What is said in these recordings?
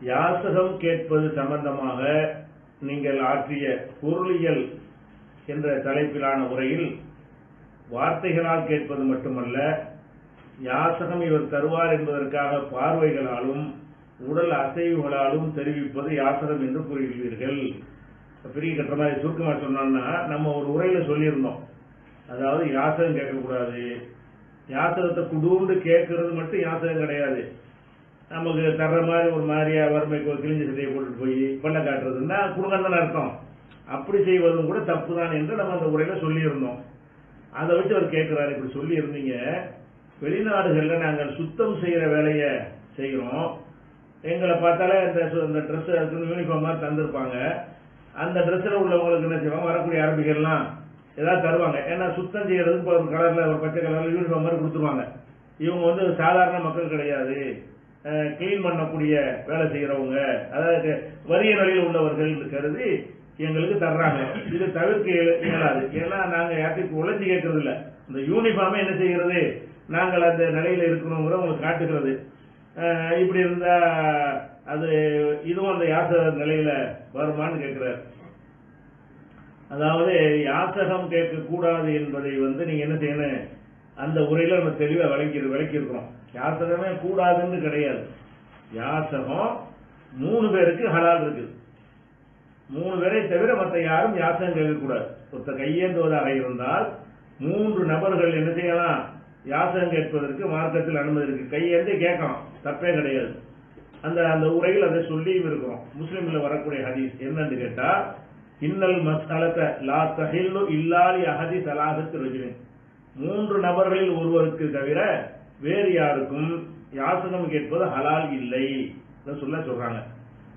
யாசகம் கேட்பது சம்பந்தமாக நீங்கள் ஆற்றிய பொருளியல் என்ற தலைப்பிலான உரையில் வார்த்தைகளால் கேட்பது மட்டுமல்ல யாசகம் இவர் தருவார் என்பதற்காக பார்வைகளாலும் உடல் அசைவுகளாலும் தெரிவிப்பது யாசகம் என்று கூறுகிறீர்கள் பெரிய கட்டுற மாதிரி சுருக்கமாக சொன்னோம்னா நம்ம ஒரு உரையில சொல்லியிருந்தோம். அதாவது யாசகம் கேட்கக்கூடாது. யாசகத்தை குடூண்டு கேட்கறது மட்டும் யாசகம் கிடையாது. நமக்கு தர்ற மாதிரி ஒரு மாதிரியா வறுமைக்கு ஒரு கிழிஞ்ச சட்டையை போட்டுட்டு போய் பண்ண காட்டுறதுன்னா குடும்பம் அர்த்தம். அப்படி செய்வதும் கூட தப்பு தான் என்று நம்ம அந்த உரையில சொல்லியிருந்தோம். அதை வச்சு அவர் கேட்கிறாரு இப்படி சொல்லி இருந்தீங்க வெளிநாடுகள்ல நாங்கள் சுத்தம் செய்யற வேலையை செய்கிறோம் எங்களை பார்த்தாலே இந்த இந்த ட்ரெஸ் யூனிஃபார்ம் மாதிரி தந்திருப்பாங்க. அந்த ட்ரெஸ்ஸில் உள்ளவங்களுக்கு என்ன செய்வாங்க? வரக்கூடிய அரபிகள்லாம் ஏதாவது தருவாங்க. ஏன்னா சுத்தம் செய்யறதுக்கு ஒரு கலரில் ஒரு பச்சை கலரில் யூனிஃபார்ம் மாதிரி கொடுத்துருவாங்க. இவங்க வந்து சாதாரண மக்கள் கிடையாது. கிளீன் பண்ணக்கூடிய வேலை செய்யறவங்க அதாவது வறிய நிலையில் உள்ளவர்கள் கருதி எங்களுக்கு தர்றாங்க. இது தவிர்க்க இயலாது. ஏன்னா நாங்க யார்கிட்ட உழைச்சி கேட்கறது இல்ல இந்த யூனிஃபார்மே என்ன செய்கிறது நாங்கள் அந்த நிலையில இருக்கணுங்கிற உங்களுக்கு காட்டுகிறது. இப்படி இருந்தா அது இதுவும் அந்த யாசக நிலையில வருமான்னு கேட்கிறார். அதாவது யாசகம் கேட்க கூடாது என்பதை வந்து நீங்க என்ன செய்யணும்? அந்த உரையில நம்ம தெளிவா விளக்கி விளக்கி இருக்கிறோம் யாசகமே கூடாதுன்னு கிடையாது. யாசகம் மூணு பேருக்கு ஹலால் இருக்குது. மூணு பேரை தவிர மற்ற யாரும் யாசகம் கேட்கக்கூடாது. ஒருத்த கையேந்துவதாக இருந்தால் மூன்று நபர்கள் என்ன செய்யலாம்? யாசகம் கேட்பதற்கு மார்க்கத்தில் அனுமதி இருக்கு. கையேந்து கேட்கலாம். தப்பே கிடையாது. அந்த அந்த உரையில் அதை சொல்லியும் இருக்கிறோம். முஸ்லிம்ல வரக்கூடிய ஹதீஸ் என்னன்னு கேட்டா இன்னல் மசாலத்தை லா தஹில்லு இல்லாலி அஹதி சலாகத்து ரஜினி மூன்று நபர்களில் ஒருவருக்கு தவிர வேறு யாருக்கும் யாசகம் கேட்பது ஹலால் இல்லை. சொல்ல சொல்றாங்க.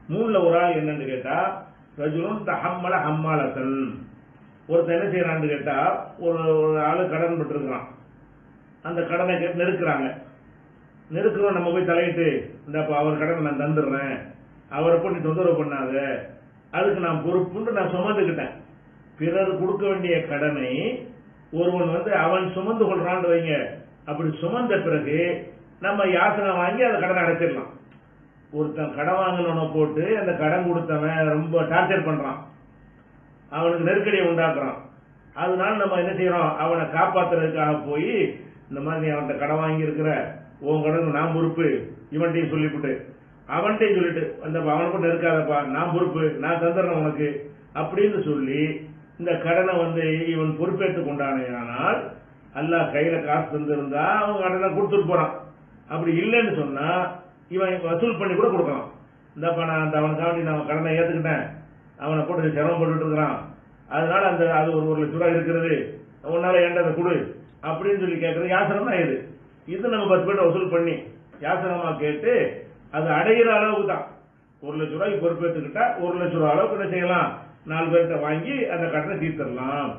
மூணுல ஒரு ஆள் என்னன்னு கேட்டா ரஜுலும் தஹம்மல ஹம்மாலத்தன். ஒருத்தன் என்ன செய்யறான்னு கேட்டா ஒரு ஒரு ஆளு கடன் பெற்றிருக்கான். அந்த கடனை கேட்டு நெருக்கிறாங்க. நெருக்கிறோம் நம்ம போய் தலையிட்டு இந்த அவர் கடனை நான் தந்துடுறேன். அவரை போட்டு தொந்தரவு பண்ணாத. அதுக்கு நான் பொறுப்புன்னு நான் சுமந்துக்கிட்டேன். பிறர் கொடுக்க வேண்டிய கடனை ஒருவன் வந்து அவன் சுமந்து கொள்றான்னு வைங்க அப்படி சுமந்த பிறகு நம்ம யாசனை வாங்கி அந்த கடனை அடைச்சிடலாம். ஒருத்தன் கடன் வாங்கினவனை போட்டு அந்த கடன் கொடுத்தவன் ரொம்ப டார்ச்சர் பண்றான். அவனுக்கு நெருக்கடியை உண்டாக்குறான். அதனால நம்ம என்ன செய்யறோம்? அவனை காப்பாத்துறதுக்காக போய் இந்த மாதிரி அவன்கிட்ட கடன் வாங்கியிருக்கிற உன் கடன் நான் பொறுப்பு இவன்கிட்டையும் சொல்லிவிட்டு. அவன்கிட்டையும் சொல்லிட்டு அந்த அவனுக்கும் நெருக்காதப்பா நான் பொறுப்பு நான் தந்துடுறேன் உனக்கு அப்படின்னு சொல்லி இந்த கடனை வந்து இவன் பொறுப்பேற்றுக் கொண்டானேயானால் அல்லாஹ் கையில காசு தந்திருந்தா அவன் கடனை கொடுத்துட்டு போறான். அப்படி இல்லைன்னு சொன்னா இவன் வசூல் பண்ணி கூட கொடுக்கலாம். இந்தப்பா நான் அந்த அவனுக்காண்டி நான் கடனை ஏத்துக்கிட்டேன். அவனை போட்டு சிரமப்பட்டு இருக்கிறான். அதனால அந்த அது ஒரு ஒரு லட்ச ரூபாய் இருக்கிறது. உன்னால ஏன்டா அதை கொடு? அப்படின்னு சொல்லி கேட்கறது யாசனம் தான் இது. இது நம்ம பத்து பேர்ட்ட வசூல் பண்ணி யாசனமா கேட்டு அது அடையிற அளவுக்கு தான் ஒரு லட்ச ரூபாய்க்கு பொறுப்பேற்றுக்கிட்டா ஒரு லட்ச ரூபா அளவுக்கு என்ன செய்யலாம்? நாலு பேர்கிட்ட வாங்கி அந்த கடனை தீர்த்திடலாம்.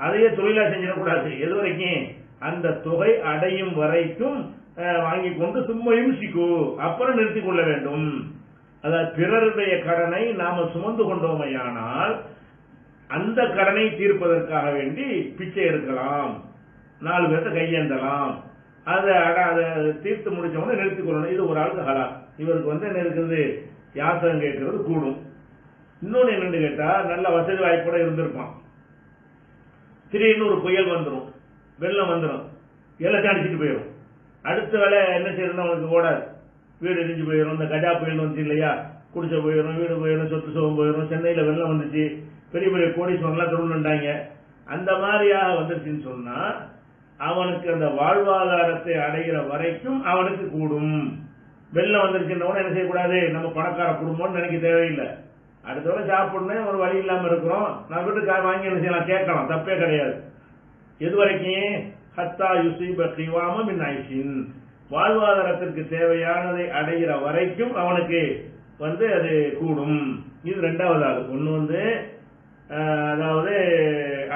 அதையே தொழிலா செஞ்சிடக்கூடாது. எது வரைக்கும்? அந்த தொகை அடையும் வரைக்கும் வாங்கி கொண்டு சும்மையும் சிக்கு அப்புறம் நிறுத்திக் கொள்ள வேண்டும். அதாவது பிறருடைய கடனை நாம சுமந்து கொண்டோமையானால் அந்த கடனை தீர்ப்பதற்காக வேண்டி பிச்சை எடுக்கலாம். நாலு பேர்த்த கையேந்தலாம். அதை அட- அதை தீர்த்து முடிச்ச நிறுத்திக் கொள்ளணும். இது ஒரு ஆளுக்கு ஹலா. இவருக்கு வந்து என்ன இருக்குது? யாசகம் கேட்கறது கூடும். இன்னொன்று என்னென்னு கேட்டால் நல்ல வசதி வாய்ப்போட இருந்திருப்பான். திடீர்னு ஒரு புயல் வந்துடும் வெள்ளம் வந்துடும் எல்லாத்தையும் அடிச்சிட்டு போயிடும் அடுத்த வேலை என்ன செய்யறதுன்னு அவனுக்கு ஓடாது. வீடு இடிஞ்சு போயிடும் இந்த கஜா புயல் வந்துச்சு இல்லையா? குடிச்ச போயிடும் வீடு போயிடும் சொத்து சுகம் போயிடும் சென்னையில் வெள்ளம் வந்துச்சு. பெரிய பெரிய கோடீஸ்வரன்லாம் திருவண்ணாண்டாங்க அந்த மாதிரியாக வந்துருச்சுன்னு சொன்னா அவனுக்கு அந்த வாழ்வாதாரத்தை அடைகிற வரைக்கும் அவனுக்கு கூடும். வெள்ளம் வந்துருச்சுன்னா கூட என்ன செய்யக்கூடாது? நம்ம பணக்கார குடும்பம்னு நினைக்க தேவையில்லை. அடுத்தவரை சாப்பிடணும் ஒரு வழி இல்லாமல் இருக்கிறோம். நான் வீட்டுக்கு வாங்கி என்ன செய்யலாம்? கேட்கலாம். தப்பே கிடையாது. எது வரைக்கும்? ஹத்தா யுசீப கிவாம மின் ஐஷின். வாழ்வாதாரத்திற்கு தேவையானதை அடைகிற வரைக்கும் அவனுக்கு வந்து அது கூடும். இது ரெண்டாவது ஆள் ஒன்று வந்து அதாவது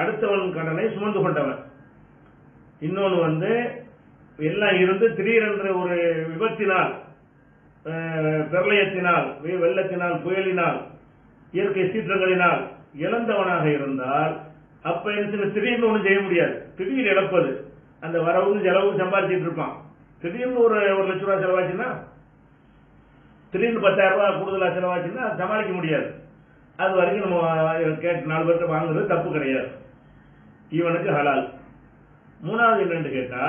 அடுத்தவன் கடனை சுமந்து கொண்டவன். இன்னொன்று வந்து எல்லாம் இருந்து திடீரென்று ஒரு விபத்தினால் பிரளயத்தினால் வெள்ளத்தினால் புயலினால் இயற்கை சீற்றங்களினால் இழந்தவனாக இருந்தால் அப்ப என்ன சில திடீர்னு ஒண்ணும் செய்ய முடியாது. திடீர் இழப்பது. அந்த வரவும் செலவும் சம்பாதிச்சிட்டு இருப்பான். திடீர்னு ஒரு ஒரு லட்ச ரூபாய் செலவாச்சுன்னா திடீர்னு பத்தாயிரம் ரூபாய் கூடுதலா செலவாச்சுன்னா சமாளிக்க முடியாது. அது வரைக்கும் நம்ம கேட்டு நாலு பேர்கிட்ட வாங்குறது தப்பு கிடையாது. இவனுக்கு ஹலால். மூணாவது என்னன்னு கேட்டா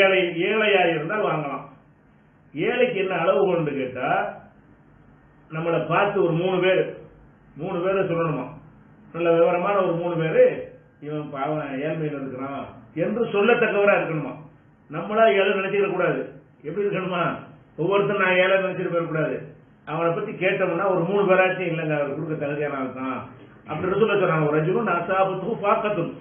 ஏழை ஏழையா இருந்தால் வாங்கலாம். ஏழைக்கு என்ன அளவு கொண்டு கேட்டா நம்மளை பார்த்து ஒரு மூணு பேர். மூணு பேரை சொல்லணுமா? நல்ல விவரமான ஒரு மூணு பேர் இவன் பாவம் ஏழ்மையில் இருக்கிறான் என்று சொல்லத்தக்கவராக இருக்கணுமா? நம்மளா ஏழை நினைச்சிட கூடாது. எப்படி இருக்கணுமா? ஒவ்வொருத்தரும் நான் ஏழை நினைச்சிட்டு போயிடக்கூடாது. அவனை பத்தி கேட்டோம்னா ஒரு மூணு பேராச்சும் இல்லைங்க அவர் கொடுக்க தகுதியான ஆள் தான் சொல்ல சொல்றாங்க ஒரு ரஜுலும் அசாபத்தும் பாக்கத்தும்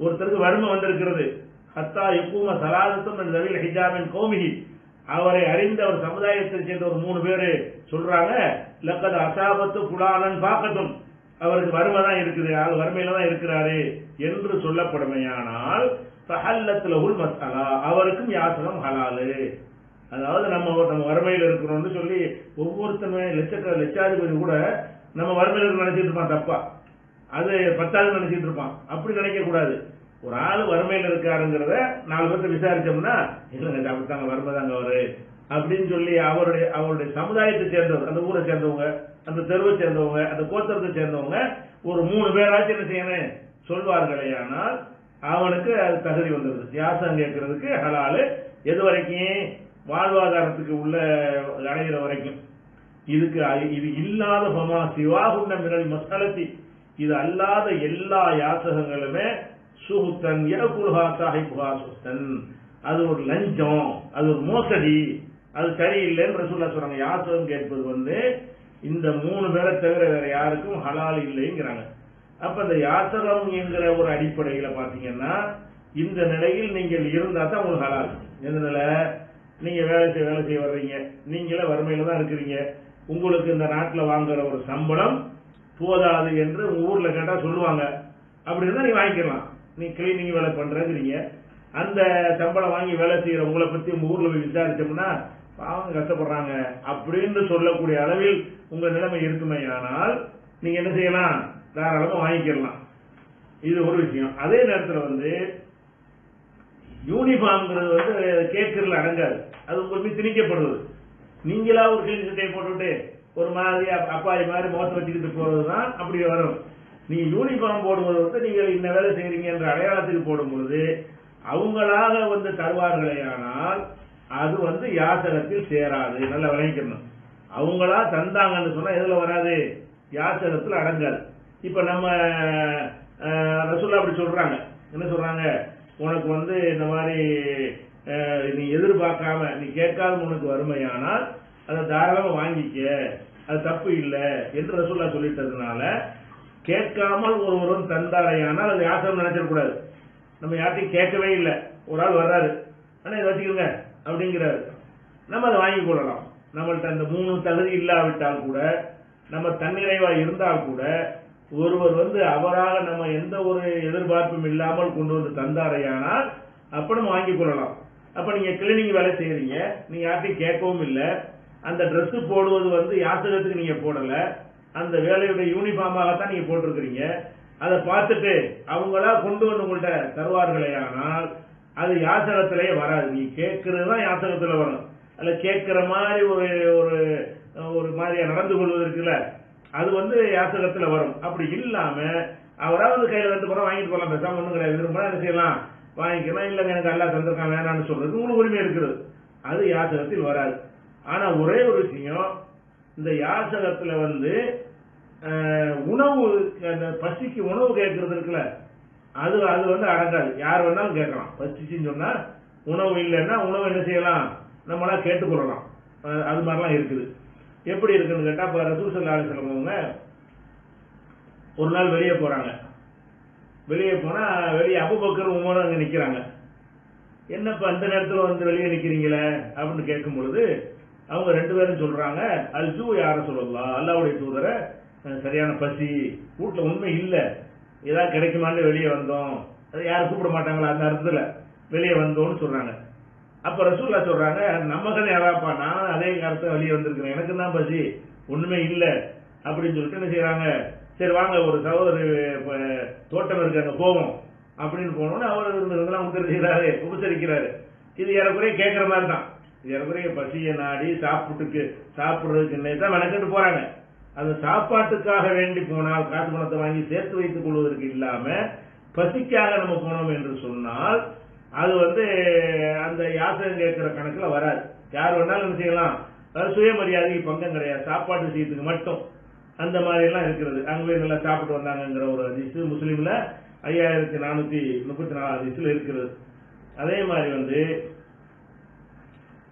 ஒருத்தருக்கு வறுமை வந்திருக்கிறது. ஹத்தா எப்பூம சலாதத்தும் ரவில் ஹிஜாமின் கோமிகி அவரை அறிந்த ஒரு சமுதாயத்தை சேர்ந்த ஒரு மூணு பேர் சொல்றாங்க லக்கது அசாபத்து புலாலன் பார்க்கட்டும் அவருக்கு வறுமை தான் இருக்குது. ஆள் வறுமையில தான் இருக்கிறாரு என்று சொல்லப்படுமையானால் ஃபஹல்லத்துல உள் மசாலா அவருக்கும் யாசகம் ஹலாலு. அதாவது நம்ம நம்ம வறுமையில் இருக்கிறோம்னு சொல்லி ஒவ்வொருத்தனுமே லட்சக்க லட்சாதிபதி கூட நம்ம வறுமையில் இருக்க நினைச்சிட்டு இருப்பான் தப்பா. அது பத்தாவது நினைச்சிட்டு இருப்பான். அப்படி நினைக்க கூடாது. ஒரு ஆள் வறுமையில் இருக்காருங்கிறத நாலு பேர்த்த விசாரிச்சோம்னா இல்லைங்க அப்படித்தாங்க வறுமை தாங்க அவரு. அப்படின்னு சொல்லி அவருடைய அவருடைய சமுதாயத்தை சேர்ந்தவங்க அந்த ஊரை சேர்ந்தவங்க அந்த தெருவை சேர்ந்தவங்க அந்த கோத்தரத்தை சேர்ந்தவங்க ஒரு மூணு பேராச்சும் என்ன செய்யணும்? சொல்வார்களே ஆனால் அவனுக்கு அது தகுதி வந்துடுது. தியாசம் கேட்கறதுக்கு ஹலாலு எது வரைக்கும்? வாழ்வாதாரத்துக்கு உள்ள அடைகிற வரைக்கும். இதுக்கு இது இல்லாத பமா சிவாகுண்ட மிரல் மசாலத்தி. இது அல்லாத எல்லா யாசகங்களுமே சுகுத்தன் இறகுல்ஹா சாஹிபுஹா சுத்தன் அது ஒரு லஞ்சம் அது ஒரு மோசடி. அது சரியில்லைன்னு ரசூல்லா சொல்றாங்க. யாசகம் கேட்பது வந்து இந்த மூணு பேரை தவிர வேற யாருக்கும் ஹலால் இல்லைங்கிறாங்க. அப்ப இந்த யாசகம் என்கிற ஒரு அடிப்படையில பாத்தீங்கன்னா இந்த நிலையில் நீங்கள் இருந்தா தான் உங்களுக்கு ஹலால். எந்த நிலை நீங்க வேலை செய்ய வேலை செய்ய வர்றீங்க. நீங்களே வறுமையில தான் இருக்கிறீங்க. உங்களுக்கு இந்த நாட்டில் வாங்குற ஒரு சம்பளம் போதாது என்று உங்க ஊர்ல கேட்டா சொல்லுவாங்க. அப்படி இருந்தா நீ வாங்கிக்கலாம். நீ கிளீனிங் வேலை பண்றீங்க அந்த சம்பளம் வாங்கி வேலை செய்யற உங்களை பத்தி உங்க ஊர்ல போய் விசாரிச்சோம்னா பாவம் கஷ்டப்படுறாங்க அப்படின்னு சொல்லக்கூடிய அளவில் உங்க நிலைமை இருக்குமே. ஆனால் நீங்க என்ன செய்யலாம்? தாராளமா வாங்கிக்கலாம். இது ஒரு விஷயம். அதே நேரத்தில் வந்து யூனிஃபார்ம்ங்கிறது வந்து கேட்கறதுல அடங்காது. அது உங்களுக்கு திணிக்கப்படுவது. நீங்களா ஒரு கிளீன் சட்டையை போட்டுட்டு ஒரு மாதிரி அப்பாய் மாதிரி முகத்தை வச்சுக்கிட்டு போறது தான் அப்படி வரும். நீங்க யூனிஃபார்ம் போடும்போது வந்து நீங்கள் இந்த வேலை செய்கிறீங்க என்ற அடையாளத்துக்கு போடும்பொழுது அவங்களாக வந்து தருவார்களே ஆனால் அது வந்து யாசகத்தில் சேராது. நல்லா விளங்கிக்கணும். அவங்களா தந்தாங்கன்னு சொன்னால் எதில் வராது? யாசகத்தில் அடங்காது. இப்போ நம்ம ரசூல்லா அப்படி சொல்கிறாங்க என்ன சொல்கிறாங்க உனக்கு வந்து இந்த மாதிரி நீ எதிர்பார்க்காம நீ கேட்காத உனக்கு வறுமையானால் அதை தாராளமாக வாங்கிக்க. அது தப்பு இல்லை என்று ரசூல்லா சொல்லிட்டதுனால கேட்காமல் ஒருவரும் தந்தாரையானால் அது யாசகம் நினைச்சிடக்கூடாது. நம்ம யார்ட்டையும் கேட்கவே இல்லை. ஒரு ஆள் வர்றாரு. ஆனால் இதை வச்சுக்கோங்க அப்படிங்கிறாரு நம்ம அதை வாங்கி கொள்ளலாம். நம்மள்ட்ட அந்த மூணு தகுதி இல்லாவிட்டால் கூட நம்ம தன்னிறைவா இருந்தால் கூட ஒருவர் வந்து அவராக நம்ம எந்த ஒரு எதிர்பார்ப்பும் இல்லாமல் கொண்டு வந்து தந்தாரையானால் அப்ப நம்ம வாங்கி கொள்ளலாம். அப்ப நீங்க கிளீனிங் வேலை செய்யறீங்க. நீங்க யார்ட்டையும் கேட்கவும் இல்லை. அந்த ட்ரெஸ் போடுவது வந்து யாத்திரத்துக்கு நீங்க போடல. அந்த வேலையுடைய யூனிஃபார்மாகத்தான் நீங்க போட்டிருக்கிறீங்க. அதை பார்த்துட்டு அவங்களா கொண்டு வந்து உங்கள்கிட்ட தருவார்களே ஆனால் அது யாசகத்திலேயே வராது. நீ கேட்கறது தான் யாசகத்துல வரும். அல்ல கேட்கிற மாதிரி ஒரு ஒரு ஒரு மாதிரியா நடந்து கொள்வது இருக்குல்ல அது வந்து யாசகத்துல வரும். அப்படி இல்லாம அவராவது கையில் கையில ரெண்டு படம் வாங்கிட்டு போகலாம் பேசாம ஒண்ணும் கிடையாது. விரும்பினா என்ன செய்யலாம்? வாங்கிக்கலாம். இல்லைங்க எனக்கு எல்லாம் தந்திருக்கான் வேணாம்னு சொல்றது உங்களுக்கு உரிமை இருக்கிறது அது யாசகத்தில் வராது. ஆனா ஒரே ஒரு விஷயம் இந்த யாசகத்துல வந்து உணவு அந்த பசிக்கு உணவு கேட்கறது இருக்குல்ல அது அது வந்து அடங்காது. யார் வேணாலும் கேட்கலாம். பசிச்சுன்னு சொன்னா உணவு இல்லைன்னா உணவு என்ன செய்யலாம்? நம்மளா கேட்டுக்கொள்ளலாம். அது மாதிரிலாம் இருக்குது. எப்படி இருக்குன்னு கேட்டால் இப்போ ரசூல் சல்லா அலிஸ்லமவங்க ஒரு நாள் வெளியே போகிறாங்க வெளியே போனால் வெளியே அபுபக்கர் உமர் அங்கே நிற்கிறாங்க என்னப்பா இந்த நேரத்தில் வந்து வெளியே நிற்கிறீங்களே அப்படின்னு கேட்கும் பொழுது அவங்க ரெண்டு பேரும் சொல்றாங்க அல்ஜூ யாரை சொல்லலாம் அல்லாவுடைய தூதரை சரியான பசி வீட்டில் உண்மை இல்லை. ஏதாவது கிடைக்குமான்னு வெளியே வந்தோம். அது யாரும் கூப்பிட மாட்டாங்களா? அந்த அர்த்தத்தில் வெளியே வந்தோம்னு சொல்றாங்க. அப்ப ரசூல்லா சொல்றாங்க நம்ம கதை யாராப்பா? நான் அதே கருத்தை வெளியே வந்திருக்கிறேன். எனக்கு தான் பசி. ஒண்ணுமே இல்லை. அப்படின்னு சொல்லிட்டு என்ன செய்யறாங்க சரி வாங்க ஒரு சகோதரர் தோட்டம் இருக்கு போவோம். அப்படின்னு போனோன்னு அவர் இருந்ததெல்லாம் உத்தரவு செய்கிறாரு உபசரிக்கிறாரு. இது ஏறக்குறைய கேட்குற மாதிரி தான் ஏறக்குறைய பசியை நாடி சாப்பிட்டுக்கு சாப்பிடுறதுக்குன்னே தான் மெனக்கெட்டு போறாங்க. அந்த சாப்பாட்டுக்காக வேண்டி போனால் காசு பணத்தை வாங்கி சேர்த்து வைத்துக் கொள்வதற்கு இல்லாம பசிக்காக நம்ம போனோம் என்று சொன்னால் அது வந்து அந்த யாசகம் கேட்கிற கணக்குல வராது. யார் வேணாலும் என்ன செய்யலாம்? சுயமரியாதைக்கு பங்கம் கிடையாது. சாப்பாட்டு விஷயத்துக்கு மட்டும் அந்த மாதிரி எல்லாம் இருக்கிறது. அங்க போய் நல்லா சாப்பிட்டு வந்தாங்கங்கிற ஒரு அதிசு முஸ்லீம்ல ஐயாயிரத்தி நானூத்தி முப்பத்தி நாலு அதிசுல இருக்கிறது. அதே மாதிரி வந்து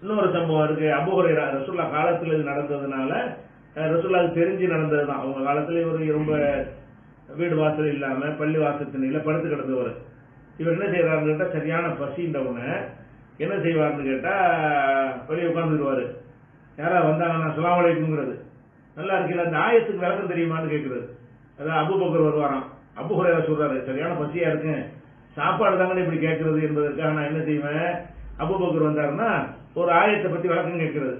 இன்னொரு சம்பவம் இருக்கு. அபுகுரை ரசுல்லா காலத்தில் இது நடந்ததுனால ரசூல்லா அது தெரிஞ்சு நடந்ததுதான். அவங்க காலத்துல இவர் ரொம்ப வீடு வாசல் இல்லாம பள்ளி வாசத்தினில படுத்து கிடந்தவர். இவர் என்ன செய்யறாருன்னு கேட்டா சரியான பசின்றவன என்ன செய்வார்னு கேட்டா வெளியே உட்காந்துருவாரு யாரா வந்தாங்கன்னா சுலாம் அலைக்குங்கிறது நல்லா இருக்கீங்களா? அந்த ஆயத்துக்கு விளக்கம் தெரியுமான்னு கேட்கிறது அதான் அபுபக்கர் வருவாராம். அபுஹுரைரா சொல்றாரு சரியான பசியா இருக்கு. சாப்பாடு தாங்க இப்படி கேட்கறது என்பதற்காக நான் என்ன செய்வேன்? அபுபக்கர் வந்தாருன்னா ஒரு ஆயத்தை பத்தி விளக்கம் கேட்கறது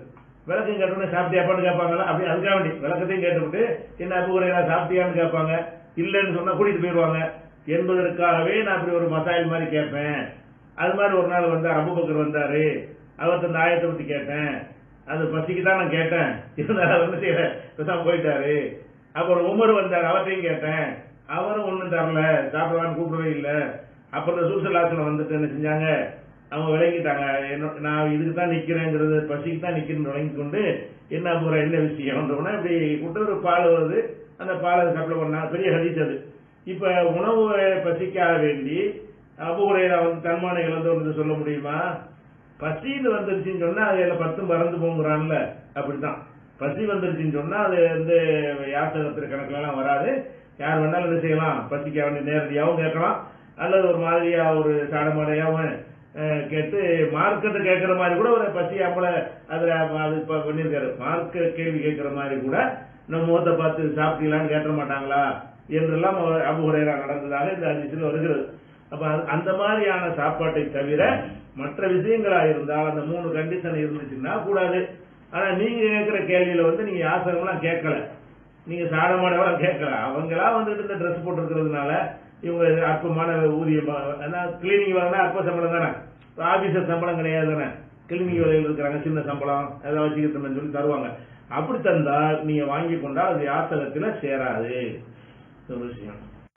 விளக்கம் கேட்டோன்னே சாப்பிட்டியாப்பான்னு கேட்பாங்களா? அப்படி அதுக்காக வேண்டி விளக்கத்தையும் கேட்டுவிட்டு என்ன அபுகுறையா சாப்பிட்டியான்னு கேட்பாங்க. இல்லைன்னு சொன்னால் கூட்டிகிட்டு போயிடுவாங்க. என்பதற்காகவே நான் இப்படி ஒரு மசாயில் மாதிரி கேட்பேன். அது மாதிரி ஒரு நாள் வந்தார் அபுபக்கர் வந்தார். அவர்கிட்ட இந்த ஆயத்தை பற்றி கேட்டேன். அது பசிக்கு தான் நான் கேட்டேன். இருந்தாலும் அவர் என்ன செய்யல? பேசாம போயிட்டாரு. அப்புறம் உமர் வந்தார் அவர்கிட்டையும் கேட்டேன். அவரும் ஒன்றும் தரல சாப்பிடலான்னு கூப்பிடவே இல்லை. அப்புறம் இந்த சூசலாசனம் வந்துட்டு என்ன செஞ்சாங்க. அவங்க விளங்கிட்டாங்க என்ன நான் இதுக்கு தான் நிக்கிறேங்கிறது பசிக்கு தான் நிக்கிறேன்னு விளங்கி கொண்டு என்ன போற என்ன விஷயம்ன்றோம்னா இப்படி விட்டு ஒரு பால் வருது. அந்த பாலை சப்ளை பண்ணா பெரிய ஹதீஸ் அது. இப்ப உணவு பசிக்காக வேண்டி அபுகுறையில வந்து தன்மான இழந்தவன் சொல்ல முடியுமா? பசின்னு வந்துருச்சுன்னு சொன்னா அதுல பத்தும் பறந்து போங்கிறான்ல. அப்படித்தான். பசி வந்துருச்சுன்னு சொன்னா அது வந்து யாசகத்திற்கு கணக்குல வராது. யார் வேணாலும் என்ன செய்யலாம். பசிக்க வேண்டிய நேரடியாகவும் கேட்கலாம். அல்லது ஒரு மாதிரியா ஒரு சாடமாடையாவும் கேட்டு மார்க்கத்தை கேட்கிற மாதிரி கூட ஒரு பசி அப்பல அதுல அது இப்போ பண்ணியிருக்காரு. மார்க்க கேள்வி கேட்குற மாதிரி கூட நம்ம முகத்தை பார்த்து சாப்பிட்டீங்களான்னு கேட்ட மாட்டாங்களா என்றெல்லாம் அபுகுறையா நடந்ததாக இந்த அதிசயில் வருகிறது. அப்ப அது- அந்த மாதிரியான சாப்பாட்டை தவிர மற்ற விஷயங்களா இருந்தால் அந்த மூணு கண்டிஷன் இருந்துச்சுன்னா கூடாது. ஆனா நீங்க கேட்கிற கேள்வியில வந்து நீங்க யாசகம்லாம் கேட்கல. நீங்க சாடமாடவெல்லாம் கேட்கல அவங்களா வந்துட்டு இந்த ட்ரெஸ் போட்டிருக்கிறதுனால இவங்க அற்பமான ஊதியம் கிளீனிங் வேலைனா அற்ப சம்பளம் தானே? ஆஃபீஸர் சம்பளம் கிடையாது தானே? கிளீனிங் வேலையில் இருக்கிறாங்க சின்ன சம்பளம் ஏதாவது வச்சுக்கிட்டோம்னு சொல்லி தருவாங்க. அப்படி தந்தால் நீங்கள் வாங்கி கொண்டால் அது யாசகத்தில் சேராது. ஒரு விஷயம்.